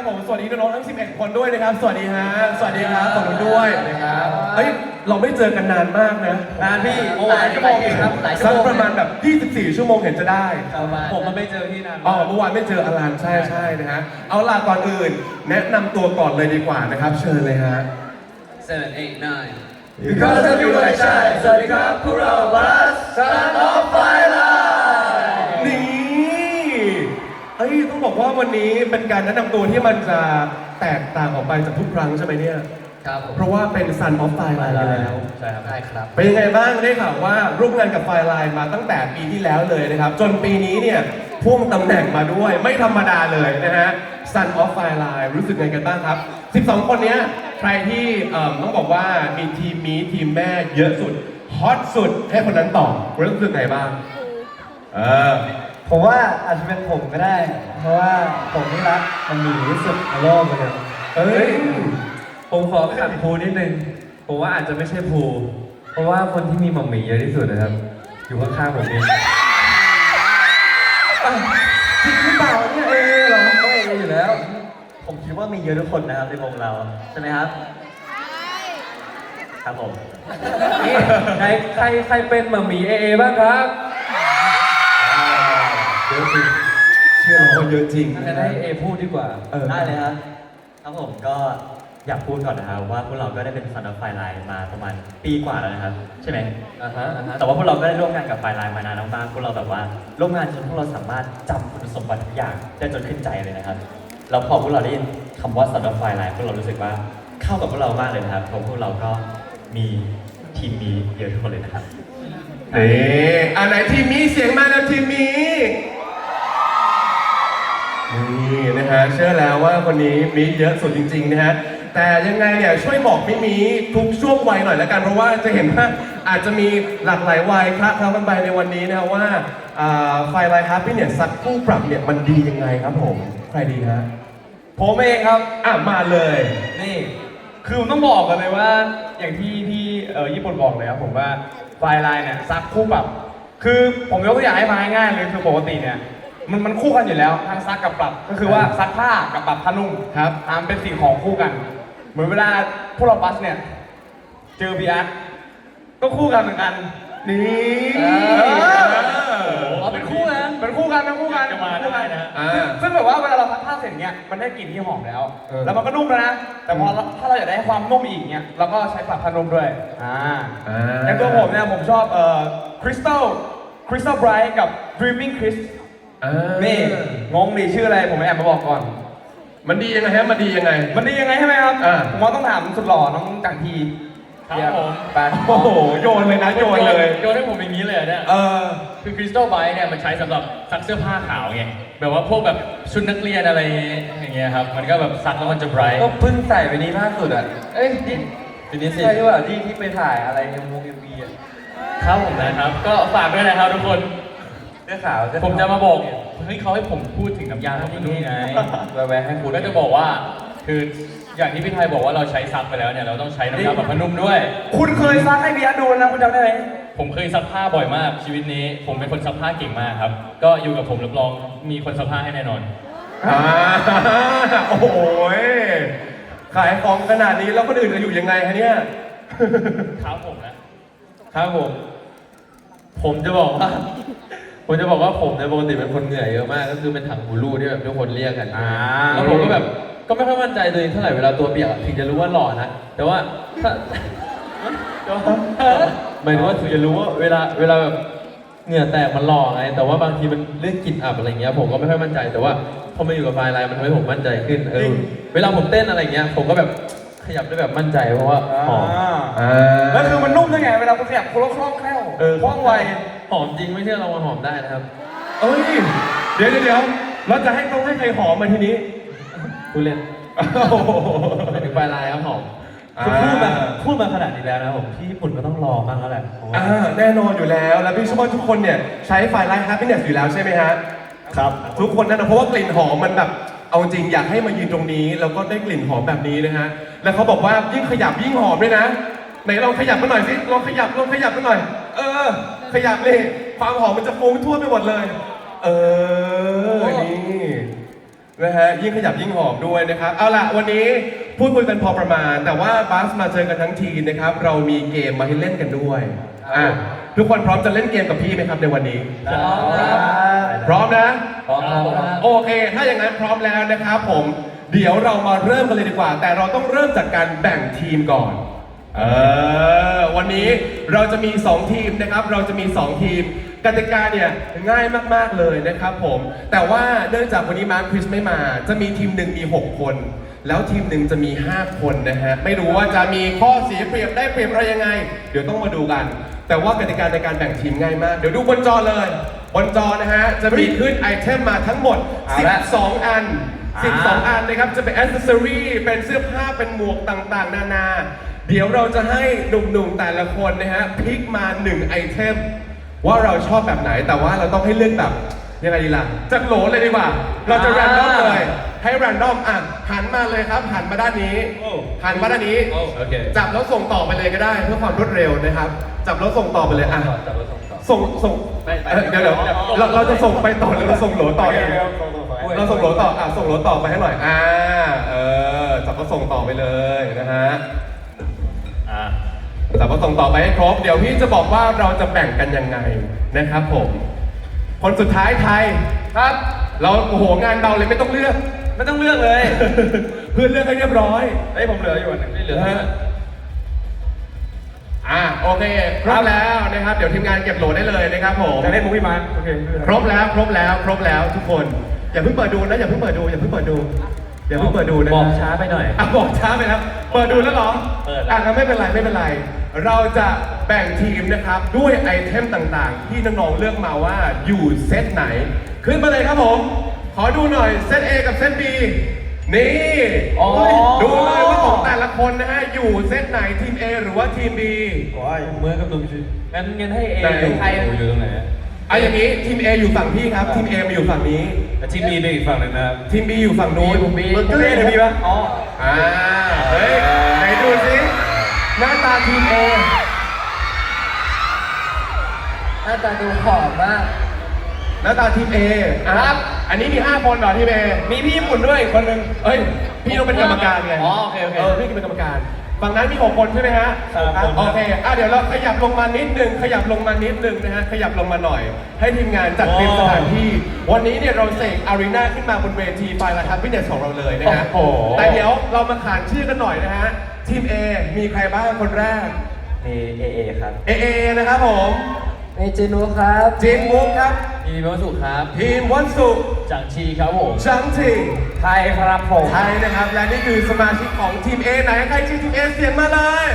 นนะครับผมสวัสดีน้องๆทั้ง 11 คนด้วยนะครับ สวัสดีฮะสวัสดีครับขอบคุณด้วยนะครับเฮ้ยเราไม่เจอกันนานมากนะนานพี่โอ้หลายชั่วโมงอยู่ครับหลายชั่วสักโมง ประมาณแบบ 24 ชั่วโมงเห็นจะได้ ประมาณผมมันไม่เจอพี่นานอ๋อเมื่อวานไม่เจออลันใช่ใช่นะฮะเอาล่ะก่อนอื่น แนะนำตัวก่อนเลยดีกว่านะครับ เชิญเลยฮะ seven eight nine Because of you I shine สวัสดีครับพวกเราบัส Sun of Firelight ยต้องบอกว่าวันนี้เป็นการแนะนำตัวที่มันจะแตกต่างออกไปจากทุกครั้งใช่ไหมเนี่ย ครับผมเพราะว่าเป็น Sun of Firelight ไปแล้ว ใช่ครับได้ครับ เป็นยังไงบ้างได้ข่าวว่าร่วมงานกับไฟไลน์มาตั้งแต่ปีที่แล้วเลยนะครับ จนปีนี้เนี่ยพ่วงตำแหน่งมาด้วยไม่ธรรมดาเลยนะฮะ Sun of Firelight รู้สึกไงกันบ้างครับ 12 คนเนี้ยใครที่เอิ่มต้องบอกว่ามีทีมมีทีมแม่เยอะสุดฮอตสุดให้คนนั้นตอบรู้สึกไงบ้างเออ ผมว่าอาจจะเป็นผมก็ได้ เพราะว่าผมนี่รักมันหนีที่สุดในโลกเลยเอ้ย ผมขอขัดภูนิดนึง ผมว่าอาจจะไม่ใช่ภูเพราะว่าคนที่มีหม่อมหมี่เยอะที่สุดนะครับ อยู่ข้างๆผมเองจริงหรือเปล่าเนี่ยเอเหรอก็เองอยู่แล้ว ผมคิดว่ามีเยอะทุกคนนะครับในวงเราใช่ไหมครับ ครับผม นี่ใครใครใครเป็นหม่อมหมี่เอเอบ้างครับเย อะจริงเชื่อเราว่าเยอะจริงงั้นให้เอพูดดีกว่า เออ ได้เลยครับครับผมก็อยากพูดก่อนนะครับว่าพวกเราก็ได้เป็นซันด์ไฟไลน์มาประมาณปีกว่าแล้วนะครับ ใช่ไหมอ่าฮะอ่าฮะแต่ว่าพวกเราก็ได้ร่วมงานกับไฟไลน์มานานมากๆพวกเราแบบว่าร่วมงานจนพวกเราสามารถจำคุณสมบัติทุกอย่างได้จนขึ้นใจเลยนะครับแล้วพอพวกเราได้ยินคำว่าซันด์ไฟไลน์พวกเรารู้สึกว่าเข้ากับพวกเรามากเลยนะครับเพราะพวกเราก็มีทีมมีเยอะทุกคนเลยนะครับ นี่อันไหนทีมมีเสียงมาแล้วทีมมี นี่นะฮะเชื่อแล้วว่าคนนี้มีเยอะสุดจริงๆนะฮะแต่ยังไงเนี่ยช่วยบอกมิมีทุกช่วงวัยหน่อยล้วกันเพราะว่าจะเห็นว่าอาจจะมีหลากหลายวัยคละเคล้ากันไปในวันนี้นะฮะว่าไฟไลท์ฮับพี่เนี่ยสักคู่ปรับเนี่ยมันดียังไงครับผม ใครดีฮะผมเองครับอะมาเลยนี่คือผมต้องบอกกันเลยว่า อย่างที่พี่เออญี่ปุ่นบอกเลยครับผมว่าไฟไลน์เนี่ยซักคู่ปรับ คือผมยกตัวอย่างให้มาง่ายเลยคือปกติเนี่ย มันมันคู่กันอยู่แล้วทั้งซักกับปรับก็คือว่าซักผ้ากับปรับผ้านุ่มครับตามเป็นสิ่งของคู่กัน เหมือนเวลาพวกเราบัสเนี่ย เจอบีอาร์ก็คู่กันเหมือนกันนี่เออเอาเป็นคู่นะเป็นคู่กันเป็นคู่กันจะมาได้นะ อ่า ซึ่งแบบว่าเวลาเราซักผ้าเสร็จเนี่ยมันได้กลิ่นที่หอมแล้ว เออแล้วมันก็นุ่มแล้วนะ แต่พอเราถ้าเราอยากได้ความนุ่มอีกเนี่ยเราก็ใช้ปรับผ้านุ่มด้วย อ่าอ่าในตัวผมเนี่ยผมชอบเอ่อคริสตัลคริสตัลไบรท์กับ Dreaming Chris อ่านี่งงดีชื่ออะไรผมแอบมาบอกก่อน มันดียังไงฮะมันดียังไง มันดียังไงใช่ไหมครับอ่า ผมว่าต้องถามสุดหล่อน้องจังทีครับผม ไปโอ้โหโยนเลยนะโยนเลย โยนให้ผมอย่างนี้เลยเหรอเนี่ย เออ คือคริสตัลไบเนี่ยมันใช้สำหรับซักเสื้อผ้าขาวไงแบบว่าพวกแบบชุดนักเรียนอะไรอย่างเงี้ยครับ มันก็แบบซักแล้วมันจะไบรท์ก็เพิ่งใส่ไปนี้ล่าสุดอะ เอ้ยนี่ทีนี้สิใช่ที่ว่าที่ที่ไปถ่ายอะไรเอ็มวงเอ็มวีอะ ครับผมนะครับ ก็ฝากด้วยนะครับทุกคนเสื้อขาวเสื้อขวผมจะมาบอกเฮ้ยเขาให้ผมพูดถึงน้ำยาทำนุ่มไงแวะๆให้ผคุมณก็จะบอกว่า คืออย่างที่พี่ไทยบอกว่าเราใช้ซักไปแล้วเนี่ยเราต้องใช้น้ำยาปรับผ้านุ่มด้วย คุณเคยซักให้บีอาร์ดูนะคุณจำได้ไหมผมเคยซักผ้าบ่อยมากชีวิตนี้ ผมเป็นคนซักผ้าเก่งมากครับ ก็อยู่กับผมรับรองมีคนซักผ้าให้แน่นอน อ่าโอ้โหยขายของขนาดนี้แล้วคนอื่นจะอยู่ยังไงฮะเนี่ยครับผมนะครับผม ผมจะบอกว่า ผมจะบอกว่าผมในยปกติเป็นคนเหนื่อยเยอะมาก ก็คือเป็นถังหูรูที่แบบทุกคนเรียกกันอ่า แล้วผมก็แบบก็ไม่ค่อยมั่นใจตัวเองเท่าไหร่เวลาตัวเปียกอะถึงจะรู้ว่าหล่อนะแต่ว่าถ้าหมายถึงว่าถึงจะรู้ว่าเวลาเวลาแบบเหงื่อแตกมันหล่อไงแต่ว่าบางทีมันเรื่องกลิ่นอับอะไรเงี้ยผมก็ไม่ค่อยมั่นใจแต่ว่าพอมาอยู่กับไฟล์ไลน์มันทำให้ผมมั่นใจขึ้นเออเวลาผมเต้นอะไรเงี้ยผมก็แบบขยับได้แบบมั่นใจเพราะว่าหอมอ่า แล้วคือมันนุ่มด้วยไงเวลาคุณขยับโคล่องคล่องแคล่วเออคล่องไว หอมจริงไม่เชื่อลองมาหอมได้นะครับเอ้ย เดี๋ยวเดี๋ยวเดี๋ยวเราจะให้ต้องให้ใครหอมมาทีนี้พูดเล่นโอ้โหหมายถึงไฟล์ไลน์ครับหอมคือพูดมาพูดมาขนาดนี้แล้วนะผมที่ญี่ปุ่นก็ต้องรอบ้างแล้วแหละเพราะว่าอ่าแน่นอนอยู่แล้ว แล้วพี่เชื่อว่าทุกคนเนี่ยใช้ไฟล์ไลท์ happiness อยู่แล้วใช่ไหมฮะ ครับ ทุกคนแน่นอนเพราะว่ากลิ่นหอมมันแบบ เอาจริงอยากให้มายืนตรงนี้ แล้วก็ได้กลิ่นหอมแบบนี้นะฮะ แล้วเขาบอกว่ายิ่งขยับยิ่งหอมด้วยนะ ไหนลองขยับมาหน่อยสิ ลองขยับลองขยับมาหน่อย เออ ขยับเลยความหอมมันจะฟุ้งทั่วไปหมดเลย เออ นี่นะฮะยิ่งขยับยิ่งหอมด้วยนะครับ เอาล่ะ วันนี้พูดคุยกันพอประมาณ แต่ว่าบัสมาเจอกันทั้งทีนะครับ เรามีเกมมาให้เล่นกันด้วยอะทุกคนพร้อมจะเล่นเกมกับพี่ไหมครับในวันนี้ พร้อมครับพร้อมนะ พร้อมครับ โอเค ถ้าอย่างนั้นพร้อมแล้วนะครับผม เดี๋ยวเรามาเริ่มกันเลยดีกว่า แต่เราต้องเริ่มจากการแบ่งทีมก่อน เออวันนี้เราจะมี 2 ทีมนะครับ เราจะมี 2 ทีมกติกาเนี่ยง่ายมาก ๆ เลยนะครับผม แต่ว่าเนื่องจากวันนี้มาร์คคริสไม่มา จะมีทีมหนึ่งมี 6 คน แล้วทีมหนึ่งจะมี 5 คนนะฮะ ไม่รู้ว่าจะมีข้อเสียเปรียบได้เปรียบอะไรยังไง เดี๋ยวต้องมาดูกัน แต่ว่ากติกาในการแบ่งทีมง่ายมาก เดี๋ยวดูบนจอเลย บนจอนะฮะ จะมีขึ้นไอเทมมาทั้งหมดเอาละ12 อัน 12 อันนะครับ จะเป็นอ c เซ s ซอรีเป็นเสื้อผ้า เป็นหมวกต่างๆ นานา เดี๋ยวเราจะให้หนุ่มๆแต่ละคนนะฮะพลิกมา1ไอเทมว่าเราชอบแบบไหนแต่ว่าเราต้องให้เลือกแบบยังไงดีล่ะจากโหลเลยดีกว่า เราจะอ่าแรนดอมเลย ให้แรนดอมอะหันมาเลยครับหันมาด้านนี้โอ้หันมาด้านนี้ โอ้โอเค จับแล้วส่งต่อไปเลยก็ได้เพื่อความรวดเร็วนะครับ จับแล้วส่งต่อไปเลยอะ จับแล้วส่งต่อ ส่งส่งไม่ไปเอ่อเดี๋ยวเดี๋ยวเราเราจะส่งไปต่อหรือเราส่งโหลต่อเองโอ้ยเราส่งโหลต่อ อะ ส่งโหลต่อไปให้หน่อย อ่า เออจับก็ส่งต่อไปเลยนะฮะอ่า จับก็ส่งต่อไปให้ครบ เดี๋ยวพี่จะบอกว่าเราจะแบ่งกันยังไงนะครับผม คนสุดท้ายไทยครับ เราโอ้โหงานเบาเลยไม่ต้องเลือก ไม่ต้องเลือกเลย เพื่อนเลือกให้เรียบร้อยเฮ้ยผมเหลืออยู่อันหนึงไม่เหลือนะฮะอ่าโอเคครบแล้วนะครับ เดี๋ยวทีมงานเก็บโหลได้เลยนะครับผม จะเล่นมุกพี่มาร์คโอเคครบแล้วครบแล้วครบแล้วทุกคน อย่าเพิ่งเปิดดูนะอย่าเพิ่งเปิดดูอย่าเพิ่งเปิดดูอย่าเพิ่งเปิดดูนะบอกช้าไปหน่อย อะบอกช้าไปแล้วเปิดดูแล้วเหรอเปิดแล้ว อะงั้นไม่เป็นไรไม่เป็นไร เราจะแบ่งทีมนะครับด้วยไอเทมต่างๆ ที่น้องๆเลือกมาว่าอยู่เซตไหน ขึ้นมาเลยครับผม ขอดูหน่อยเซต A กับเซต B นี่อ๋อดูเลยว่าของแต่ละคนนะฮะอยู่เซตไหนทีม A หรือว่าทีม B เมื่อกับดุมชิงั้นงั้นให้เอไหนใครอยู่ตรงไหนอะอะอย่างนี้ทีม A อยู่ฝั่งพี่ครับทีม A มาอยู่ฝั่งนี้ทีมบีเป็นอีกฝั่งหนึ่งนะครับทีม B อยู่ฝั่งนู้นผมบีผมบีหรือบีวะอ๋ออ่าเฮ้ยไหนดูสิ หน้าตาทีม A หน้าตาดูหอมมาก หน้าตาทีม A อะครับ อันนี้มี 5 คนเหรอทีม A มีพี่ญี่ปุ่นด้วยอีกคนหนึ่งเอ้ย พี่ต้องเป็นกรรมการไงอ๋อโอเคโอเค เออพี่เป็นกรรมการ ฝั่งนั้นมี 6 คนใช่ไหมฮะครับ โอเคอะเดี๋ยวเราขยับลงมานิดนึงขยับลงมานิดนึงนะฮะ ขยับลงมาหน่อย ให้ทีมงานจัดเตรียมสถานที่ วันนี้เนี่ยเราเสกอารีนาขึ้นมาบนเวทีไฟล์ละทับวินเนสของเราเลยนะฮะ โอ้โห แต่เดี๋ยวเรามาขานชื่อกันหน่อยนะฮะ ทีม A มีใครบ้างคนแรกเอเอเอครับ เอเอนะครับผมเมจินูครับจินบุ๊กครับ มีพระสุครับ ทีมวันสุจังชีครับผมจังทีไทยครับผมไทยนะครับ และนี่คือสมาชิกของทีม A ไหนใครชื่อทีม A เสียงมาเลย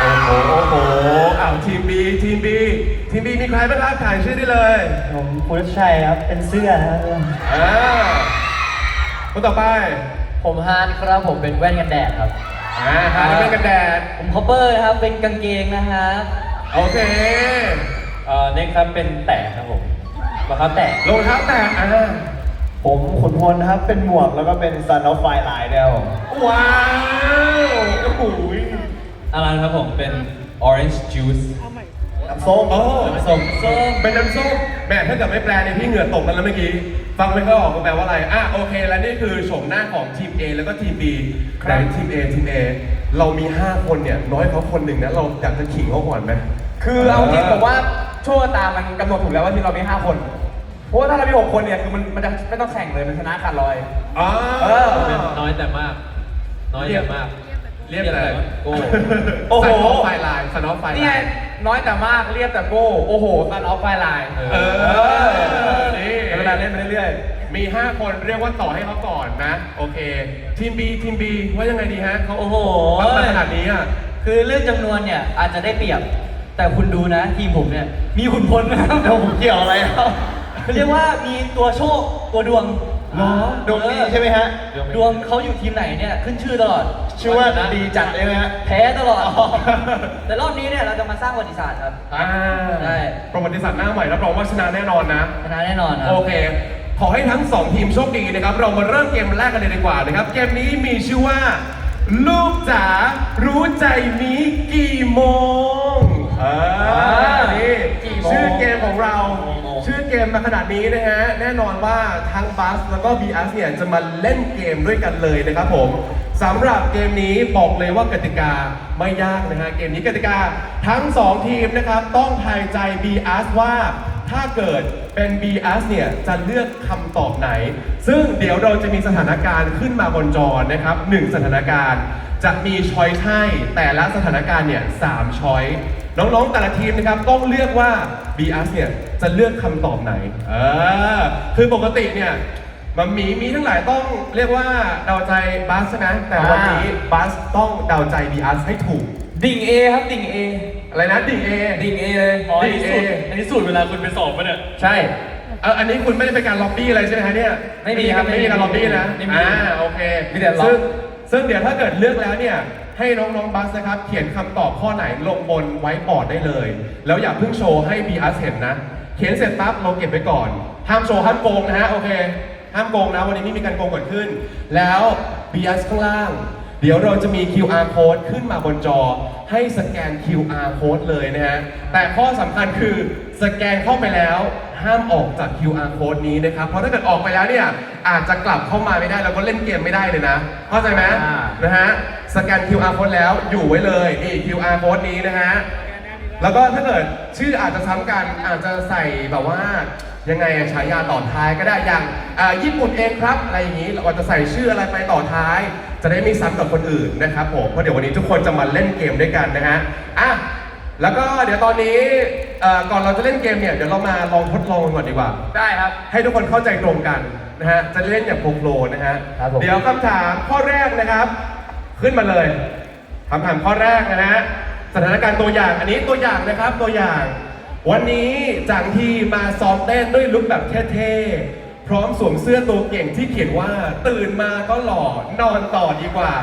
โอ้โห โอ้โหอ้าวทีม B ทีม B ทีม B มีใครบ้างครับถ่ายชื่อได้เลยผมพุทธชัยครับ เป็นเสื้อนะครับ อ่าคนต่อไป ผมฮานครับผมเป็นแว่นกันแดดครับ อ่าหาเป็นกันแดด ผมคอปเปอร์ครับเป็นกางเกงนะครับโอเคเอ่อเน็กครับเป็นแตะครับผมรองเท้าแตะรองเท้าแตะอ่าผมขุนพลนะครับเป็นหมวกแล้วก็เป็นซันออฟไฟไลน์ด้วยครับผมว้าวโอ้โหอารันครับผมเป็น orange juice น้ำส้มโอ้น้ำส้ม เป็นน้ำส้มแหม่ถ้าเกิดไม่แปลเนี่ยพี่เหงื่อตกกันแล้วเมื่อกี้ ฟังไม่ค่อยออกว่าแปลว่าอะไร อะโอเค และนี่คือโฉมหน้าของทีม A แล้วก็ทีม B ไหนทีม A ทีม A เรามี 5 คนเนี่ยน้อยเขาคนหนึ่งนะเราอยากจะขิงเขาก่อนไหมคือเอาจริงผมว่าโชคชะตามันกำหนดถูกแล้วว่าทีมเรามี 5 คน เพราะว่าถ้าเรามี 6 คนเนี่ยคือมันมันจะไม่ต้องแข่งเลยมันชนะขาดลอยอ๋อเออเป็นน้อยแต่มาก น้อยแต่มาก เรียบเลยโอ้โอ้โหสันออฟไฟไลน์สันออฟไฟไลนี่ไงน์ น้อยแต่มากเรียบแต่โก้โอ้โหตันออฟไฟไลน์เอเออนี่นี่ เวลาเล่นไปเรื่อยมี 5 คนเรียกว่าต่อให้เขาก่อนนะ โอเค ทีม B ทีม B ว่ายังไงดีฮะเขาโอ้โหปั้นมาขนาดนี้อะ คือเรื่องจำนวนเนี่ยอาจจะได้เปรียบ แต่คุณดูนะ ทีมผมเนี่ย มีขุนพลนะครับเดี๋ยวผมเกี่ยวอะไรครับ เขาเรียกว่ามีตัวโชคตัวดวงเหรอดวงดีใช่ไหมฮะ ดวงเขาอยู่ทีมไหนเนี่ยขึ้นชื่อตลอด ชื่อว่าดีจัดเลยไหมฮะ แพ้ตลอด แต่รอบนี้เนี่ยเราจะมาสร้างประวัติศาสตร์ครับ อ่าใช่ ประวัติศาสตร์หน้าใหม่รับรองว่าชนะแน่นอนนะ ชนะแน่นอนครับ โอเค ขอให้ทั้งสองทีมโชคดีนะครับ เรามาเริ่มเกมแรกกันเลยดีกว่านะครับ เกมนี้มีชื่อว่า ลูกจ๋ารู้ใจมีกี่โมงอ่านี่กี่โมงชื่อเกมของเราชื่อเก มมาขนาดนี้นะฮะ แน่นอนว่าทั้งบัสแล้วก็ BS เนี่ยจะมาเล่นเกมด้วยกันเลยนะครับผมสำหรับเกมนี้บอกเลยว่ากติกาไม่ยากนะฮะ เกมนี้กติกาทั้ง 2 ทีมนะครับ ต้องทายใจ BS ว่าถ้าเกิดเป็น BS เนี่ยจะเลือกคำตอบไหน ซึ่งเดี๋ยวเราจะมีสถานการณ์ขึ้นมาบนจอนะครับหนึ่งสถานการณ์จะมีช้อยให้แต่ละสถานการณ์เนี่ยสามช้อยน้องๆแต่ละทีมนะครับต้องเลือกว่า BS เนี่ย จะเลือกคำตอบไหนเออคือปกติเนี่ยมันมีมีทั้งหลายต้องเรียกว่าเดาใจบัสใช่ไหมแต่วันนี้บัสต้องเดาใจ BS ให้ถูก ดิ่ง A ครับดิ่ง A อะไรนะดิ่งเอ ดิ่ง A เลยอ๋ออันนี้ดีสูตรเออันนี้สูตรเวลาคุณไปสอบปะเนี่ย ใช่ เอออันนี้คุณไม่ได้เป็นการล็อบบี้อะไรใช่ไหมฮะเนี่ยไม่มีครับไม่มีการล็อบบี้นะไม่มีอ่าโอเคมีแต่ล็อก ซึ่งซึ่งเดี๋ยวถ้าเกิดเลือกแล้วเนี่ย ให้น้องๆบัสนะครับ เขียนคำตอบข้อไหนลงบนไว้บอร์ดได้เลย แล้วอย่าเพิ่งโชว์ให้ BS เห็นนะ เขียนเสร็จปั๊บเราเก็บไว้ก่อน ห้ามโชว์ห้ามโกงนะฮะโอเค ห้ามโกงนะวันนี้ไม่มีการโกงเกิดขึ้น แล้ว BS ข้างล่าง เดี๋ยวเราจะมี QR code ขึ้นมาบนจอ ให้สแกน QR code เลยนะฮะ แต่ข้อสำคัญคือสแกนเข้าไปแล้วห้ามออกจาก QR code นี้นะครับ เพราะถ้าเกิดออกไปแล้วเนี่ยอาจจะกลับเข้ามาไม่ได้แล้วก็เล่นเกมไม่ได้เลยนะ เข้าใจไหมอ่านะฮะ สแกน QR code แล้วอยู่ไว้เลยนี่ QR code นี้นะฮะ แล้วก็ถ้าเกิดชื่ออาจจะซ้ำกันอาจจะใส่แบบว่ายังไงอะฉายาต่อท้ายก็ได้อย่างอ่าญี่ปุ่นเองครับอะไรอย่างนี้เราอาจจะใส่ชื่ออะไรไปต่อท้าย จะได้ไม่ซ้ำกับคนอื่นนะครับผมเพราะเดี๋ยววันนี้ทุกคนจะมาเล่นเกมด้วยกันนะฮะอะแล้วก็เดี๋ยวตอนนี้เอ่อก่อนเราจะเล่นเกมเนี่ยเดี๋ยวเรามาลองทดลองกันก่อนดีกว่า ได้ครับ ให้ทุกคนเข้าใจตรงกันนะฮะ จะเล่นอย่างโปรโปรนะฮะ ครับผม เดี๋ยวคำถามข้อแรกนะครับ ขึ้นมาเลยคำถามข้อแรกนะฮะ สถานการณ์ตัวอย่างอันนี้ตัวอย่างนะครับตัวอย่าง วันนี้จางที่มาซ้อมเต้นด้วยลุคแบบเท่ๆพร้อมสวมเสื้อตัวเก่งที่เขียนว่า ตื่นมาก็หล่อนอนต่อดีกว่า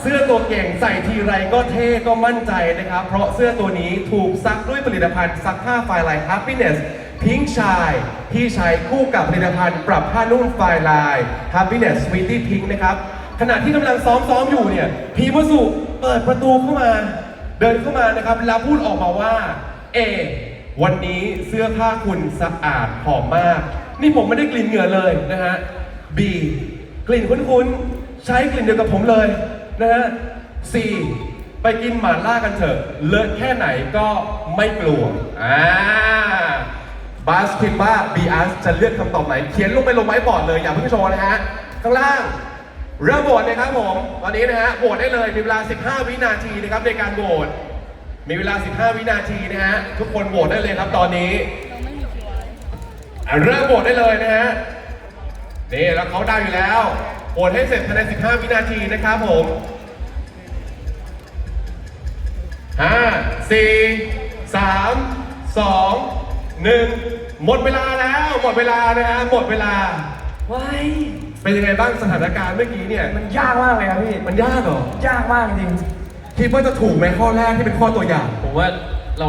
เสื้อตัวเก่งใส่ทีไรก็เท่ก็มั่นใจนะครับ เพราะเสื้อตัวนี้ถูกซักด้วยผลิตภัณฑ์ซักผ้าไฟลาย Happiness พิงชายที่ใช้คู่กับผลิตภัณฑ์ปรับผ้านุ่มไฟลาย Happiness Sweetie Pink นะครับขณะที่กำลังซ้อมซ้อมอยู่เนี่ยพีมสุเปิดประตูเข้ามา เดินเข้ามานะครับแล้วพูดออกมาว่า เอ วันนี้เสื้อผ้าคุณสะอาดหอมมาก นี่ผมไม่ได้กลิ่นเหงื่อเลยนะฮะ B กลิ่นคุ้นๆ ใช้กลิ่นเดียวกับผมเลยนะฮะ C ไปกินหมาล่ากันเถอะ เลอะแค่ไหนก็ไม่กลัวอ่าบาสคิดว่า BS จะเลือกคำตอบไหน เขียนลงไปลงไว้บอร์ดเลย อย่าเพิ่งโชว์นะฮะ ข้างล่าง เริ่มโหวตนะครับผมตอนนี้นะฮะโหวตได้เลยมีเวลา 15 วินาทีนะครับในการโหวตมีเวลา 15 วินาทีนะฮะทุกคนโหวตได้เลยครับตอนนี้อะเริ่มโหวตได้เลยนะฮะนี่แล้วเขาไดาวอยู่แล้วโหวตให้เสร็จภายใน 15 วินาทีนะครับผมห้าสี่สามสองหนึ่งหมดเวลาแล้วหมดเวลานะฮะหมดเวลา ไว้ เป็นยังไงบ้างสถานการณ์เมื่อกี้เนี่ย มันยากมากเลยครับพี่ มันยากเหรอ ยากมากจริง คิดว่าจะถูกไหมข้อแรกที่เป็นข้อตัวอย่าง ผมว่าเรา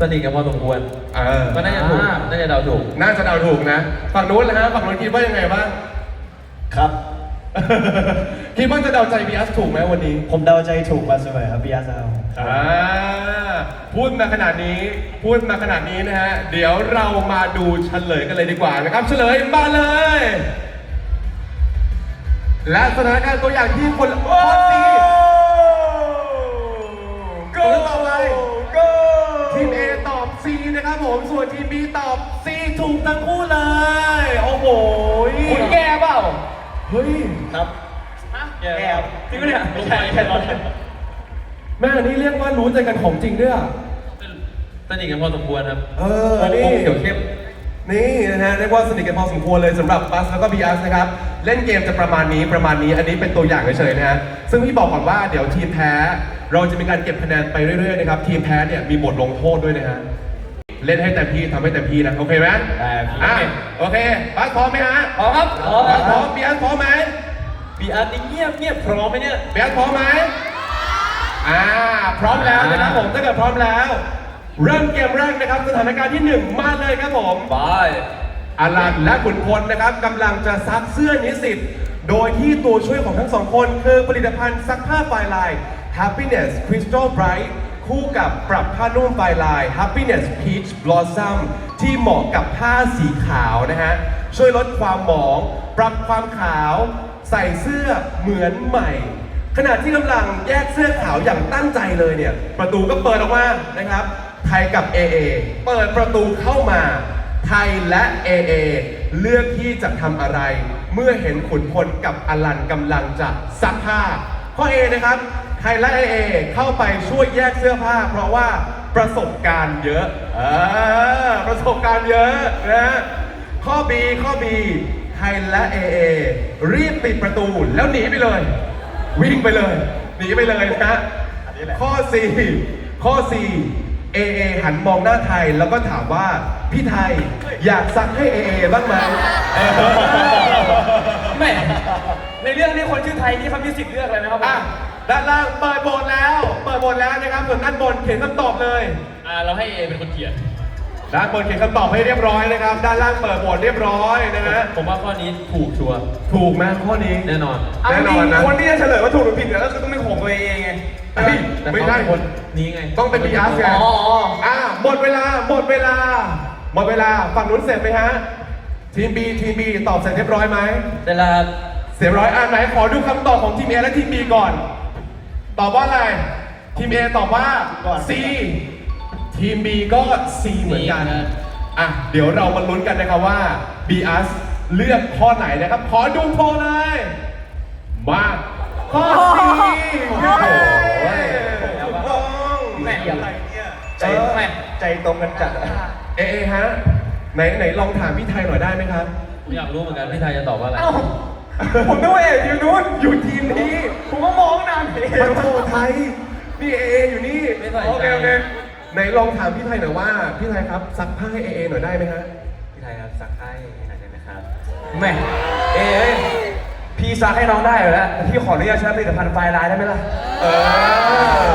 สนิทกันพอสมควรเออ ก็น่าจะถูกน่าจะเดาถูก น่าจะเดาถูกนะ ฝั่งนู้นนะฮะ ฝั่งนู้นคิดว่ายังไงบ้าง ครับ คิดว่าจะเดาใจบีอสถูกไหมวันนี้ผมเดาใจถูกมาเสมอครับพี่อาร์ซาวอ่าพูดมาขนาดนี้ พูดมาขนาดนี้นะฮะ เดี๋ยวเรามาดูเฉลยกันเลยดีกว่านะครับ เฉลยมาเลย และสถานการณ์ตัวอย่างที่คนข้อสี่ก็ต่อไปทีม A ตอบ C นะครับผม ส่วนทีม B ตอบ C ถูกทั้งคู่เลย โอ้โหๆคุณแก้เปล่า เฮ้ย ครับแก้ครับจริงปะเนี่ยไม่ใช่แค่ร้อนแม่อันนี้เรียกว่ารู้ใจกันของจริงด้วยอะ สนิทกันพอสมควรครับเออนี่ วงเขียวเข้ม นี่นะฮะเรียกว่าสนิทกันพอสมควรเลยสำหรับบัสแล้วก็บีอัสนะครับ เล่นเกมจะประมาณนี้ประมาณนี้อันนี้เป็นตัวอย่างเฉยๆนะฮะซึ่งพี่บอกก่อนว่าเดี๋ยวทีมแพ้ เราจะมีการเก็บคะแนนไปเรื่อยๆนะครับทีมแพ้เนี่ยมีบทลงโทษด้วยนะฮะเล่นให้เต็มที่ทำให้เต็มที่นะโอเคไหมได้ครับ อะโอเคบัสพร้อมไหมฮะพร้อมครับพร้อมบัสพร้อมบีอัสพร้อมไหมบีอาร์นี่เงียบเงียบพร้อมไหมเนี่ย บีอัสพร้อมไหมอ่าพร้อมแล้วนะครับผมถ้าเกิดพร้อมแล้ว เริ่มเกมแรกนะครับ สถานการณ์ที่หนึ่งมาเลยครับผมไปอลันและขุนพลนะครับกำลังจะซักเสื้อนิสิตโดยที่ตัวช่วยของทั้งสองคนคือผลิตภัณฑ์ซักผ้าไฟลาย Happiness Crystal Bright คู่กับปรับผ้านุ่มไฟลาย Happiness Peach Blossom ที่เหมาะกับผ้าสีขาวนะฮะ ช่วยลดความหมอง ปรับความขาว ใส่เสื้อเหมือนใหม่ ขณะที่กำลังแยกเสื้อขาวอย่างตั้งใจเลยเนี่ย ประตูก็เปิดออกมานะครับ ไทยกับ AA เปิดประตูเข้ามา ไทยและ AA เลือกที่จะทำอะไร เมื่อเห็นขุนพลกับอลันกำลังจะซักผ้า ข้อ A นะครับ ไทยและ AA เข้าไปช่วยแยกเสื้อผ้า เพราะว่าประสบการณ์เยอะเออประสบการณ์เยอะนะข้อ B ข้อ B ไทยและ AA รีบปิดประตูแล้วหนีไปเลย วิ่งไปเลย หนีไปเลยนะฮะข้อ 4 ข้อ4 AA หันมองหน้าไทยแล้วก็ถามว่าพี่ไทยอยากซักให้ AA บ้างไหมเออแม่ในเรื่องนี้คนชื่อไทยนี่เขามีสิทธิ์เลือกเลยนะครับอะด้านล่างเปิดโบสแล้ว เปิดโบสแล้วนะครับส่วนด้านบนเขียนคำตอบเลย อ่าเราให้เอเป็นคนเขียน ด้านบนเขียนคำตอบให้เรียบร้อยนะครับ ด้านล่างเปิดโบสเรียบร้อยนะฮะ ผมว่าข้อนี้ถูกชัวร์ถูกไหมข้อนี้ แน่นอน เอาแน่จนริองนนะ คนที่จะเฉลยว่าถูกหรือผิดเนี่ยก็คือต้องเป็นของตัวเองไงเฮ้ยแต่ไม่เขาใช่เป็นคนนี้ไงต้องเป็นบีอาร์ไง อ๋ออ๋ออ่าหมดเวลาหมดเวลา หมดเวลาฝั่งนู้นเสร็จไหมฮะ ทีม B ทีม B ตอบเสร็จเรียบร้อยไหม แต่ละเสร็จร้อยอ่าไหนขอดูคำตอบของทีม A และทีม B ก่อน ตอบว่าอะไร ทีม A ตอบว่า C ทีม B ก็ C เหมือนกัน C ครับอะเดี๋ยวเรามาลุ้นกันนะครับว่า B us เลือกข้อไหนนะครับ ขอดูโพลเลยมาข้อ C โอ้โหถูกต้องแม่อะไรใจแม่ใจตรงกันจัดเอเอฮะไหนไหนลองถามพี่ไทยหน่อยได้ไหมครับ ผมอยากรู้เหมือนกันพี่ไทยจะตอบว่าอะไร เอ้าผมนึกว่าเอ๋อยู่นู้นอยู่ทีมนี้ ผมก็มองนานเอ๋มันโทไทย นี่เอเออยู่นี่ ไม่ใส่ใจ โอเคโอเค ไหนลองถามพี่ไทยหน่อยว่าพี่ไทยครับซักผ้าให้เอเอหน่อยได้ไหมฮะพี่ไทยครับสักให้หน่อยได้ไหมครับแม่เอ๋พี่ซักให้น้องได้อยู่แล้วแต่พี่ขออนุญาตใช้ผลิตภัณฑ์ไฟลายได้ไหมล่ะเออ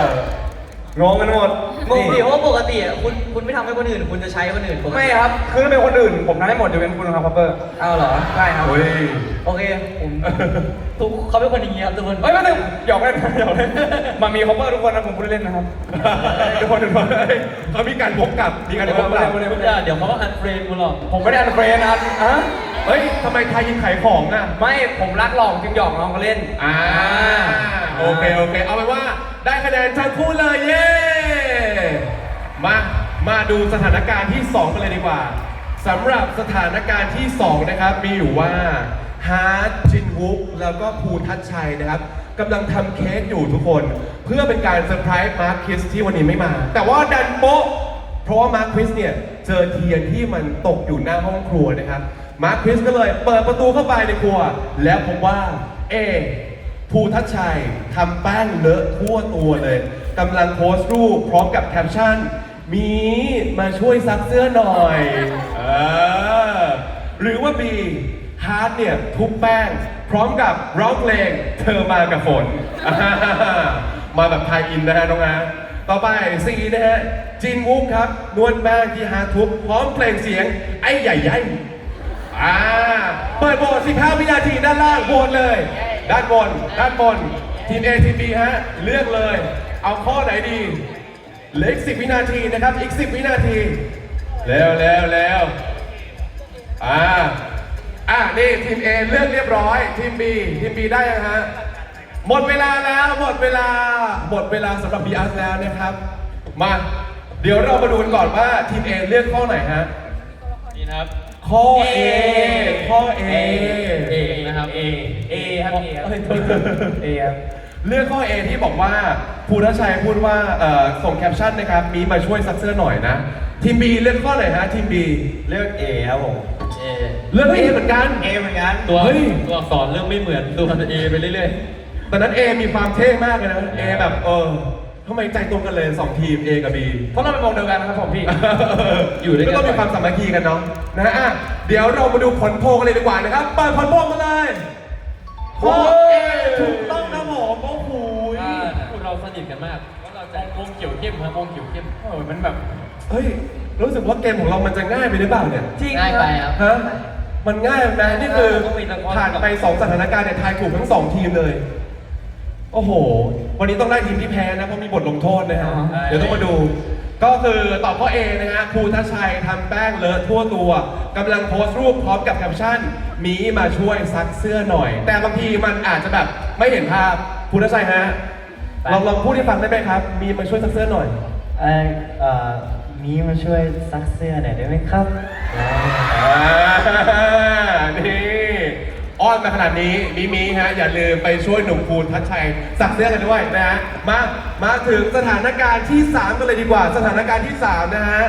งงกันหมดงงดิเพราะว่าปกติอะคุณคุณไม่ทำให้คนอื่น คุณจะใช้คนอื่นปกติไม่ครับ คือถ้าเป็นคนอื่น ผมทำให้หมดจะเป็นคุณครับพัปเปอร์เอาเหรอใช่ครับเฮ้ยโอเคผมทุกเขาเป็นคนอย่างนี้ครับทุกคน เฮ้ยไม่ต้องหยอกเล่นหยอกเล่นมามีคอปเปอร์ทุกคนนะผมพูดเล่นนะครับทุกคนทุกคนเขามีการพบกลับมีการพบกลับเดี๋ยวเขาก็อันเฟรนกูหรอกผมไม่ได้อันเฟรนนะอะเฮ้ยทำไมไทยยิงขายของอะไม่ผมรักหลอกจึงหยอกน้องเขาเล่นอ่าโอเคโอเค เอาเป็นว่า ได้คะแนนทั้งคู่เลยเย้มามาดูสถานการณ์ที่ 2 กันเลยดีกว่าสำหรับสถานการณ์ที่ 2 นะครับ มีอยู่ว่าฮาร์ดจินวุกแล้วก็ภูทัชชัยนะครับกำลังทำเค้กอยู่ทุกคน เพื่อเป็นการเซอร์ไพรส์มาร์คคิสที่วันนี้ไม่มา แต่ว่าดันโป๊ะเพราะว่ามาร์คคริสเนี่ย เจอเทียนที่มันตกอยู่หน้าห้องครัวนะครับ มาร์คคริสก็เลยเปิดประตูเข้าไปในครัว แล้วผมว่า เอ ภูทัชชัยทำแป้งเลอะทั่วตัวเลยกำลังโพสต์รูปพร้อมกับแคปชั่น มีมาช่วยซักเสื้อหน่อยเออหรือว่าบีฮาร์ดเนี่ยทุบแป้ง พร้อมกับร้องเพลงเธอมากับฝน มาแบบไทยอินนะฮะน้องอาต่อไปสีนะฮะจินวุกครับ นวลแป้งที่ฮาร์ดทุบพร้อมเพลงเสียง ไอ้ใหญ่ใหญ่อ่าเปิดโหวต15วินาทีด้านล่างโหวตเลย ด้านบน ด้านบน ทีม A ทีม B ฮะ เลือกเลย เอาข้อไหนดีเหลืออีก10วินาทีนะครับ อีก10วินาที แล้วแล้วแล้วอ่า อ่านี่ทีม A เลือกเรียบร้อย ทีม B ทีม B ได้ยังฮะ หมดเวลาแล้ว หมดเวลา หมดเวลาสำหรับ B R แล้วนะครับ มา เดี๋ยวเรามาดูกันก่อนว่าทีม A เลือกข้อไหนฮะ นี่นะครับ ข้อ A ข้อ A เองนะครับเอเอครับเอครับเอ้ยโทษเอครับเลือกข้อ A ที่บอกว่าภูรชัยพูดว่าเอ่อส่งแคปชั่นนะครับ มีมาช่วยซักเสื้อหน่อยนะ ทีม B เลือกข้อไหนฮะทีม B เลือก A ครับผมเอเลือก A เหมือนกันเอเหมือนกัน ตัวเฮ้ย ตัวอักษรเริ่มไม่เหมือนตัวเอไปเรื่อยตอนนั้น A มีความเท่มากเลยนะ A แบบเออ ทำไมใจตรงกันเลย2ทีม A กับ B เพราะเราเป็นวงเดียวกันนะครับผมพี่ อยู่ด้วยกันก็ต้องมีความสามัคคีกันเนาะนะฮะอะเดี๋ยวเรามาดูผลโพลกันเลยดีกว่านะครับเปิดผลโพลมาเลยข้อ A ถูกต้องนะผมโอ้โหๆว่าพวกเราสนิทกันมากเพราะเราจะวงเขียวเข้มครับวงเขียวเข้มโอ้ยมันแบบ เฮ้ยรู้สึกว่าเกมของเรามันจะง่ายไปหรือเปล่าเนี่ยจริงง่ายไปครับ ฮะมันง่ายนะนี่คือต้องมีตะกอนผ่านไปสองสถานการณ์เนี่ยทายถูกทั้งสองทีมเลย โอ้โห วันนี้ต้องได้ทีมที่แพ้นะเพราะมีบทลงโทษนะฮะเดี๋ยวต้องมาดู ก็คือตอบข้อ A นะฮะ ภูทัชชัยทำแป้งเลอะทั่วตัวกำลังโพสต์รูปพร้อมกับแคปชั่นหมีมาช่วยซักเสื้อหน่อย แต่บางทีมันอาจจะแบบไม่เห็นภาพ ภูทัชชัยฮะ ลองลองพูดให้ฟังได้ไหมครับ มีมาช่วยซักเสื้อหน่อย เอ่อเอ่อมีมาช่วยซักเสื้อหน่อยได้ไหมครับ อ่านี่ อ้อนมาขนาดนี้มีมีฮะอย่าลืมไปช่วยหนุ่มภูทัชชัยสักเสื้อกันด้วยนะฮะมามาถึงสถานการณ์ที่ 3 กันเลยดีกว่า สถานการณ์ที่ 3 นะฮะ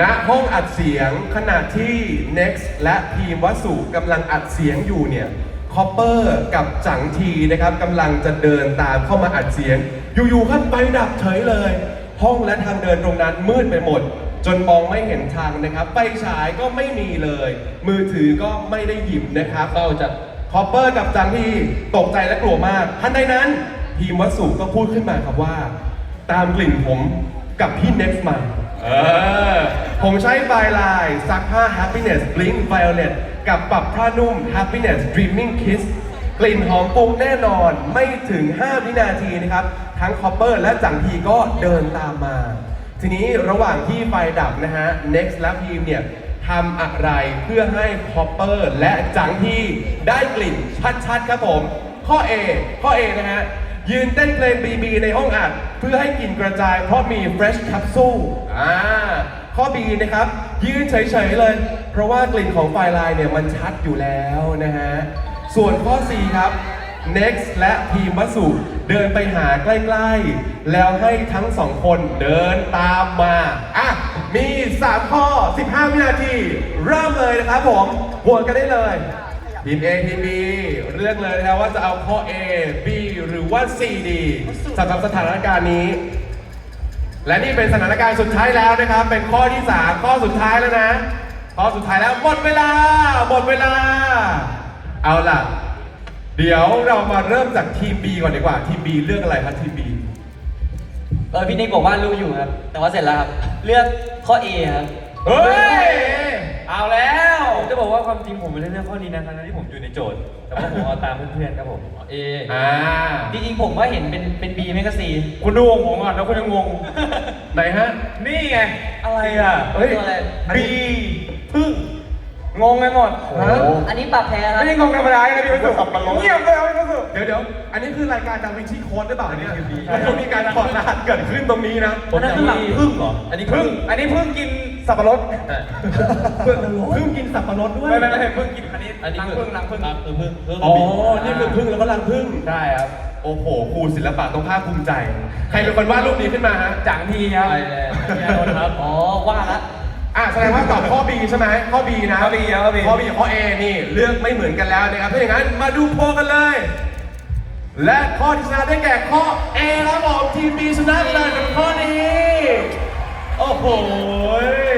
ณห้องอัดเสียงขณะที่ Next และทีมวัสุกำลังอัดเสียงอยู่เนี่ยคอปเปอร์กับจังทีนะครับกำลังจะเดินตามเข้ามาอัดเสียง อยู่ๆครับไฟดับเฉยเลย ห้องและทางเดินตรงนั้นมืดไปหมด จนมองไม่เห็นทางนะครับไฟฉายก็ไม่มีเลย มือถือก็ไม่ได้หยิบนะครับเศร้าจัดคอปเปอร์กับจังที่ตกใจและกลัวมากทันใดนั้นทีมวัสสุก็พูดขึ้นมาครับว่า ตามกลิ่นผมกับพี่ Next มาเออผมใช้ไฟลายซักผ้า Happiness Blink Violet กับปรับผ้านุ่ม Happiness Dreaming Kiss กลิ่นหอมฟุ้งแน่นอนไม่ถึง 5 วินาทีนะครับ ทั้งคอปเปอร์และจังทีก็เดินตามมา ทีนี้ระหว่างที่ไฟดับนะฮะ Next และทีมเนี่ยทำอะไรเพื่อให้คอปเปอร์และจังที่ได้กลิ่นชัดๆครับผม ข้อ A ข้อ A นะฮะ ยืนเต้นเพลง BB ในห้องอัด เพื่อให้กลิ่นกระจายเพราะมี Fresh Capsule อ่าข้อ B นะครับ ยืนเฉยๆเลย เพราะว่ากลิ่นของไฟลายเนี่ยมันชัดอยู่แล้วนะฮะ ส่วนข้อ C ครับ Next และทีมวัสุ เดินไปหาใกล้ๆ แล้วให้ทั้งสองคนเดินตามมา อะ มี 3 ข้อ 15 วินาที เริ่มเลยนะครับผมโหวตกันได้เลยทีม A ทีม B เลือกเลยนะครับว่าจะเอาข้อ A B หรือว่า C ดีสำหรับสถานการณ์นี้ และนี่เป็นสถานการณ์สุดท้ายแล้วนะครับ เป็นข้อที่ 3 ข้อสุดท้ายแล้วนะ ข้อสุดท้ายแล้วหมดเวลาหมดเวลา เอาล่ะ เดี๋ยวเรามาเริ่มจากทีม B ก่อนดีกว่าทีม B เลือกอะไรครับทีม B เออพี่นิกบอกว่ารู้อยู่ครับ แต่ว่าเสร็จแล้วครับ เลือกข้อ A ครับ เฮ้ย เอาแล้วผมจะบอกว่าความจริงผมไม่ได้เลือกข้อนี้นะทั้งที่ผมอยู่ในโจทย์ แต่ว่าผมเอาตามเพื่อนๆครับผมเออ่าจริงๆผมว่าเห็นเป็นเป็น B ไม่ก็ C คุณดูของผมก่อนแล้วคุณจะงง ไหนฮะ นี่ไง อะไรอะเฮ้ย ตัวอะไรบีพึ่ งงงไปหมดฮะอันนี้ปรับแพ้ครับไม่ใช่งงธรรมดานะพี่ประสุเงียบเลยพี่ประสุเดี๋ยวเดี๋ยวอันนี้คือรายการดาวินชีโค้ดหรือเปล่าเนี่ยมันต้องมีการถอดรหัสเกิดขึ้นตรงนี้นะผมจะหลังพึ่งเหรอ อันนี้พึ่พึ่งงอันนี้พึ่งกินสับปะรดเพิ่งเพิ่งกินสับปะรดด้วยไม่ไม่ไม่พึ่งกินอันนี้อันนี้รังพึ่พึ่งงรังพึ่งคือพึ่งพึ่งอ๋อ นี่คือพึ่งแล้วก็รังพึ่งใช่ครับ โอ้โหครูศิลปะต้องภาคภูมิใจ ใครเป็นคนวาดรูปนี้ขึ้นมาฮะ จังทีครับไทยแลนด์ครับอ๋อว่าละ อะแสดงว่าตอบข้อ B ใช่ไหมข้อ B นะข้อ B ครับข้อ B ข้อ B กับข้อ A นี่เลือกไม่เหมือนกันแล้วนะครับถ้าอย่างนั้นมาดูโพลกันเลย และข้อที่ชนะได้แก่ข้อ A ครับผมทีม B ชนะไปเลยกับข้อนี้โอ้โห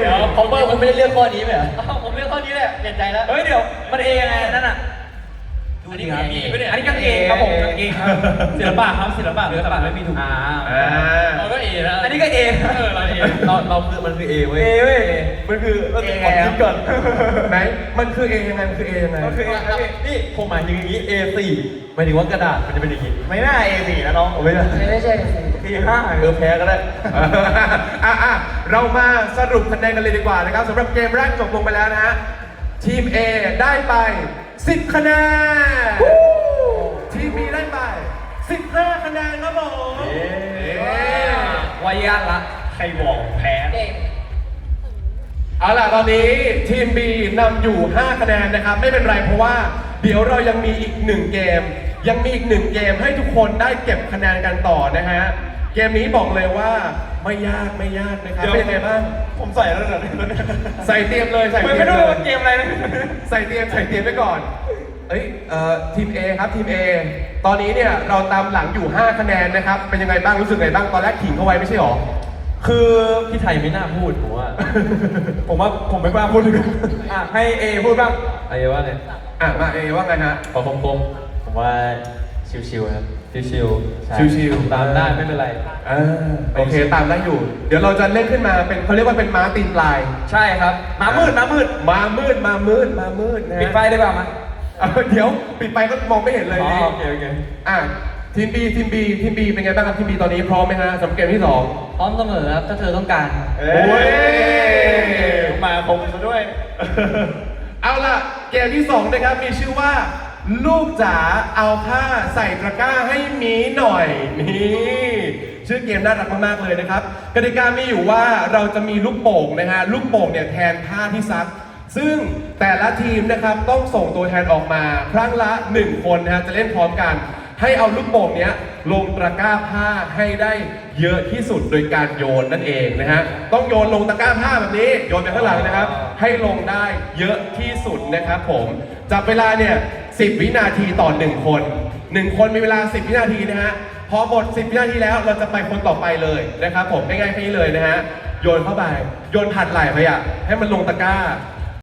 เดี๋ยวคอมเปอร์ผมไม่ได้เลือกข้อนี้ไหมเหรออ้าวผมเลือกข้อนี้แหละเปลี่ยนใจแล้ว เฮ้ยเดี๋ยวมันเอยังไงนั่น น่ะดูดิครับอันนี้กางเกงครับผมกางเกงครับศิลปะครับศิลปะศิลปะไม่มีถูกอ่าอ่าเราก็เอนะอันนี้ก็เอเออเราเอเราเราคือมันคือเอเว้ยเอเว้ยมันคือมันคือ A ครับก่อนไหนมันคือ A ยังไงมันคือ A ยังไงก็คือ A ครับนี่ผมหมายถึงอย่างนี้ A4 หมายถึงว่ากระดาษมันจะเป็นอย่างนี้ไม่น่า A4 นะน้องไม่ใช่ไม่ใช่ A5 เออแพ้ก็ได้อะอะเรามาสรุปคะแนนกันเลยดีกว่านะครับสำหรับเกมแรกจบลงไปแล้วนะฮะทีม A ได้ไป 10 คะแนนทีม B ได้ไป 15 คะแนนครับผมเย้เย้วายันละใครบอกแพ้เอาล่ะตอนนี้ทีม B นำอยู่ 5 คะแนนนะครับ ไม่เป็นไรเพราะว่า เดี๋ยวเรายังมีอีกหนึ่งเกม ยังมีอีกหนึ่งเกมให้ทุกคนได้เก็บคะแนนกันต่อนะฮะ เกมนี้บอกเลยว่าไม่ยากไม่ยากนะครับเดี๋ยวเป็นยังไงบ้าง ผมใส่แล้วเหรอใส่เตรียมเลยใส่ไม่เตรีไม่ยมรู้เลยว่าเกมอะไรนะใส่เตรียมใส่เตรียมไว้ก่อนเอ้ยเอ่อทีม A ครับทีม A ตอนนี้เนี่ยเราตามหลังอยู่ 5 คะแนนนะครับ เป็นยังไงบ้างรู้สึกไงบ้างตอนแรกขิงเขาไว้ไม่ใช่หรอคือพี่ไทยไม่น่าพูดผมว่า ผมว่าผมไม่กล้าพูดเลยอะให้ A พูดบ้างไอ้ว่าไงอะมา A ว่าไงฮะขอคมผมว่าชิวๆครับ ชิวใช่ชิวๆๆตามได้ไม่เป็นไร อ่าโอเคตามได้อยู่ เดี๋ยวเราจะเล่นขึ้นมาเป็นเขาเรียกว่าเป็นม้าตีนปลาย ใช่ครับมามืดมามืดมามืดมามืดมามืดนะฮะปิดไฟได้ป่ะมาเอาเดี๋ยวปิดไปก็มองไม่เห็นเลยอ๋อนี่โอเคโอเคอะทีมบีทีมบีทีมบีเป็นไงบ้างครับทีมบีตอนนี้พร้อมไหมฮะสำหรับเกมที่สองพร้อมเสมอครับถ้าเธอต้องการโอ้ยมาคมซะด้วย เอาล่ะเกมที่2นะครับมีชื่อว่า ลูกจ๋าเอาผ้าใส่ตะกร้าให้หมีหน่อยนี่ชื่อเกมน่ารักมากๆเลยนะครับกติกามีอยู่ว่าเราจะมีลูกโป่งนะฮะลูกโป่งเนี่ยแทนผ้าที่ซัก ซึ่งแต่ละทีมนะครับต้องส่งตัวแทนออกมา ครั้งละ 1 คนนะฮะจะเล่นพร้อมกัน ให้เอาลูกโป่งเนี้ยลงตะกร้าผ้าให้ได้เยอะที่สุดโดยการโยนนั่นเองนะฮะต้องโยนลงตะกร้าผ้าแบบนี้โยนไปข้างหลังนะครับ ให้ลงได้เยอะที่สุดนะครับผมจับเวลาเนี่ย 10 วินาทีต่อ 1 คน 1 คนมีเวลา 10 วินาทีนะฮะ พอหมด 10 วินาทีแล้วเราจะไปคนต่อไปเลยนะครับผมง่ายๆแค่นี้เลยนะฮะ โยนเข้าไป โยนผัดไหลไปอะ ให้มันลงตะกร้า